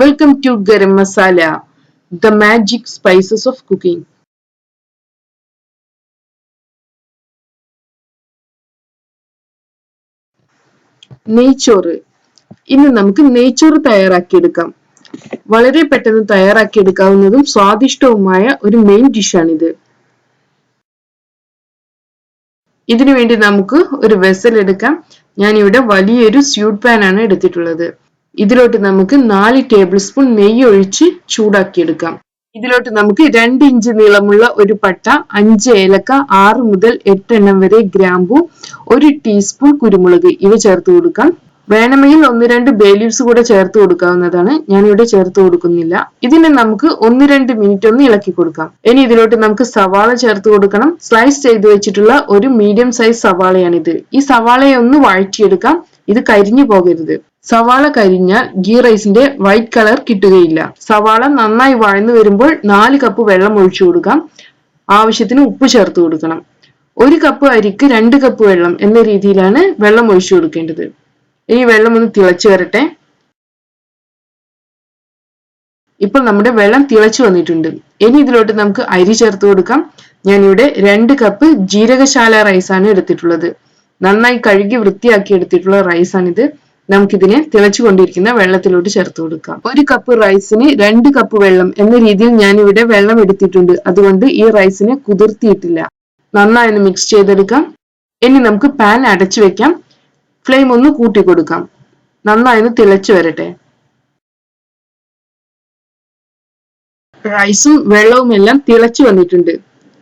Welcome to garam masala the magic spices of cooking നെയ്ച്ചോറ്. ഇന്ന് നമുക്ക് നെയ്ച്ചോറ് തയ്യാറാക്കിയെടുക്കാം. വളരെ പെട്ടെന്ന് തയ്യാറാക്കിയെടുക്കാവുന്നതും സ്വാദിഷ്ടവുമായ ഒരു മെയിൻ ഡിഷാണിത് ഇതിനു വേണ്ടി നമുക്ക് ഒരു വെസൽ എടുക്കാം. ഞാനിവിടെ വലിയൊരു സ്യൂട്ട് പാൻ ആണ് എടുത്തിട്ടുള്ളത്. ഇതിലോട്ട് നമുക്ക് നാല് ടേബിൾ സ്പൂൺ നെയ്യ് ഒഴിച്ച് ചൂടാക്കിയെടുക്കാം. ഇതിലോട്ട് നമുക്ക് രണ്ട് ഇഞ്ച് നീളമുള്ള ഒരു പട്ട അഞ്ച് ഏലക്ക ആറ് മുതൽ എട്ട് എണ്ണം വരെ ഗ്രാമ്പു ഒരു ടീസ്പൂൺ കുരുമുളക് ഇവ ചേർത്ത് കൊടുക്കാം. വേണമെങ്കിൽ ഒന്ന് രണ്ട് ബേലീവ്സ് കൂടെ ചേർത്ത് കൊടുക്കാവുന്നതാണ്. ഞാൻ ഇവിടെ ചേർത്ത് കൊടുക്കുന്നില്ല. ഇതിനെ നമുക്ക് ഒന്ന് രണ്ട് മിനിറ്റ് ഒന്ന് ഇളക്കി കൊടുക്കാം. ഇനി ഇതിലോട്ട് നമുക്ക് സവാള ചേർത്ത് കൊടുക്കണം. സ്ലൈസ് ചെയ്ത് വെച്ചിട്ടുള്ള ഒരു മീഡിയം സൈസ് സവാളയാണിത്. ഈ സവാളയെ ഒന്ന് വഴറ്റിയെടുക്കാം. ഇത് കരിഞ്ഞു പോകരുത്. സവാള കരിഞ്ഞാൽ ഗീ റൈസിന്റെ വൈറ്റ് കളർ കിട്ടുകയില്ല. സവാള നന്നായി വഴന്നു വരുമ്പോൾ നാല് കപ്പ് വെള്ളം ഒഴിച്ചു കൊടുക്കാം. ആവശ്യത്തിന് ഉപ്പ് ചേർത്ത് കൊടുക്കണം. ഒരു കപ്പ് അരിക്ക് രണ്ട് കപ്പ് വെള്ളം എന്ന രീതിയിലാണ് വെള്ളം ഒഴിച്ചു കൊടുക്കേണ്ടത്. ഈ വെള്ളം ഒന്ന് തിളച്ചു വരട്ടെ. ഇപ്പോൾ നമ്മുടെ വെള്ളം തിളച്ചു വന്നിട്ടുണ്ട്. ഇനി ഇതിലോട്ട് നമുക്ക് അരി ചേർത്ത് കൊടുക്കാം. ഞാനിവിടെ രണ്ട് കപ്പ് ജീരകശാല റൈസാണ് എടുത്തിട്ടുള്ളത്. നന്നായി കഴുകി വൃത്തിയാക്കി എടുത്തിട്ടുള്ള റൈസാണിത്. നമുക്കിതിനെ തിളച്ചുകൊണ്ടിരിക്കുന്ന വെള്ളത്തിലോട്ട് ചേർത്ത് കൊടുക്കാം. ഒരു കപ്പ് റൈസിന് രണ്ട് കപ്പ് വെള്ളം എന്ന രീതിയിൽ ഞാൻ ഇവിടെ വെള്ളം എടുത്തിട്ടുണ്ട്. അതുകൊണ്ട് ഈ റൈസിനെ കുതിർത്തിയിട്ടില്ല. നന്നായി മിക്സ് ചെയ്തെടുക്കാം. ഇനി നമുക്ക് പാൻ അടച്ചു വെക്കാം. ഫ്ലെയിം ഒന്ന് കൂട്ടി കൊടുക്കാം. നന്നായി തിളച്ചു വരട്ടെ. റൈസും വെള്ളവും എല്ലാം തിളച്ചു വന്നിട്ടുണ്ട്.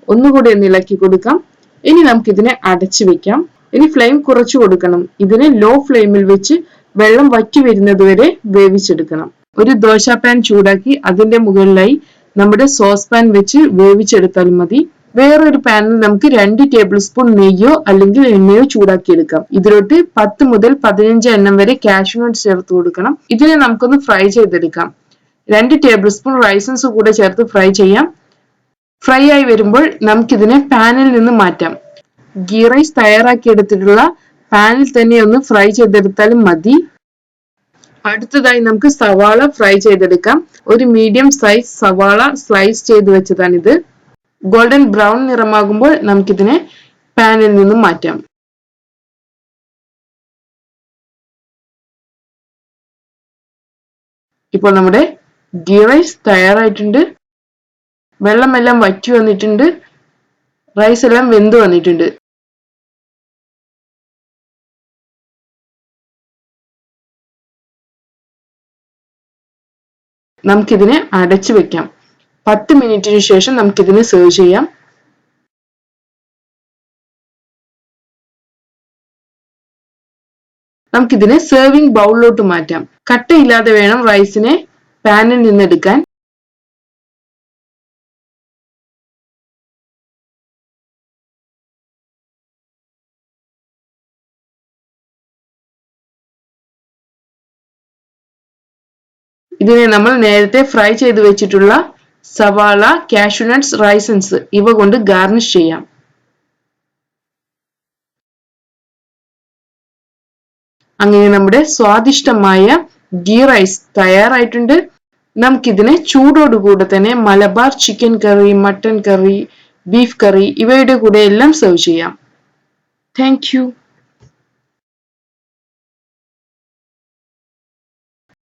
ഒന്നുകൂടി ഒന്ന് ഇളക്കി കൊടുക്കാം. ഇനി നമുക്കിതിനെ അടച്ചു വെക്കാം. ഇനി ഫ്ലെയിം കുറച്ചു കൊടുക്കണം. ഇതിനെ ലോ ഫ്ലെയിമിൽ വെച്ച് വെള്ളം വറ്റി വരുന്നത് വരെ വേവിച്ചെടുക്കണം. ഒരു ദോശ പാൻ ചൂടാക്കി അതിന്റെ മുകളിലായി നമ്മുടെ സോസ് പാൻ വെച്ച് വേവിച്ചെടുത്താൽ മതി. വേറൊരു പാനിൽ നമുക്ക് രണ്ട് ടേബിൾ സ്പൂൺ നെയ്യോ അല്ലെങ്കിൽ എണ്ണയോ ചൂടാക്കിയെടുക്കാം. ഇതിലോട്ട് പത്ത് മുതൽ പതിനഞ്ച് എണ്ണം വരെ കാഷ്യൂ നട്ട് ചേർത്ത് കൊടുക്കണം. ഇതിനെ നമുക്കൊന്ന് ഫ്രൈ ചെയ്തെടുക്കാം. രണ്ട് ടേബിൾ സ്പൂൺ റൈസൻസ് കൂടെ ചേർത്ത് ഫ്രൈ ചെയ്യാം. ഫ്രൈ ആയി വരുമ്പോൾ നമുക്കിതിനെ പാനിൽ നിന്ന് മാറ്റാം. ഗീ റൈസ് തയ്യാറാക്കി എടുത്തിട്ടുള്ള പാനിൽ തന്നെ ഒന്ന് ഫ്രൈ ചെയ്തെടുത്താലും മതി. അടുത്തതായി നമുക്ക് സവാള ഫ്രൈ ചെയ്തെടുക്കാം. ഒരു മീഡിയം സൈസ് സവാള സ്ലൈസ് ചെയ്ത് ഇത് ഗോൾഡൻ ബ്രൗൺ നിറമാകുമ്പോൾ നമുക്കിതിനെ പാനിൽ നിന്നും മാറ്റാം. ഇപ്പോൾ നമ്മുടെ ഗീ റൈസ് തയ്യാറായിട്ടുണ്ട്. വെള്ളമെല്ലാം വറ്റി വന്നിട്ടുണ്ട്. റൈസ് എല്ലാം വെന്ത് വന്നിട്ടുണ്ട്. നമുക്കിതിനെ അടച്ചു വെക്കാം. പത്ത് മിനിറ്റിന് ശേഷം നമുക്കിതിനെ സെർവ് ചെയ്യാം. നമുക്കിതിനെ സെർവിംഗ് ബൗളിലോട്ട് മാറ്റാം. കട്ടയില്ലാതെ വേണം റൈസിനെ പാനിൽ നിന്ന് ഇതിനെ നമ്മൾ നേരത്തെ ഫ്രൈ ചെയ്ത് വെച്ചിട്ടുള്ള സവാള കാഷ്യൂനട്ട്സ് റൈസൻസ് ഇവ കൊണ്ട് ഗാർണിഷ് ചെയ്യാം. അങ്ങനെ നമ്മുടെ സ്വാദിഷ്ടമായ ഗീ റൈസ് തയ്യാറായിട്ടുണ്ട്. നമുക്കിതിനെ ചൂടോടുകൂടെ തന്നെ Malabar chicken curry mutton curry beef curry ഇവയുടെ കൂടെ എല്ലാം സെർവ് ചെയ്യാം. താങ്ക്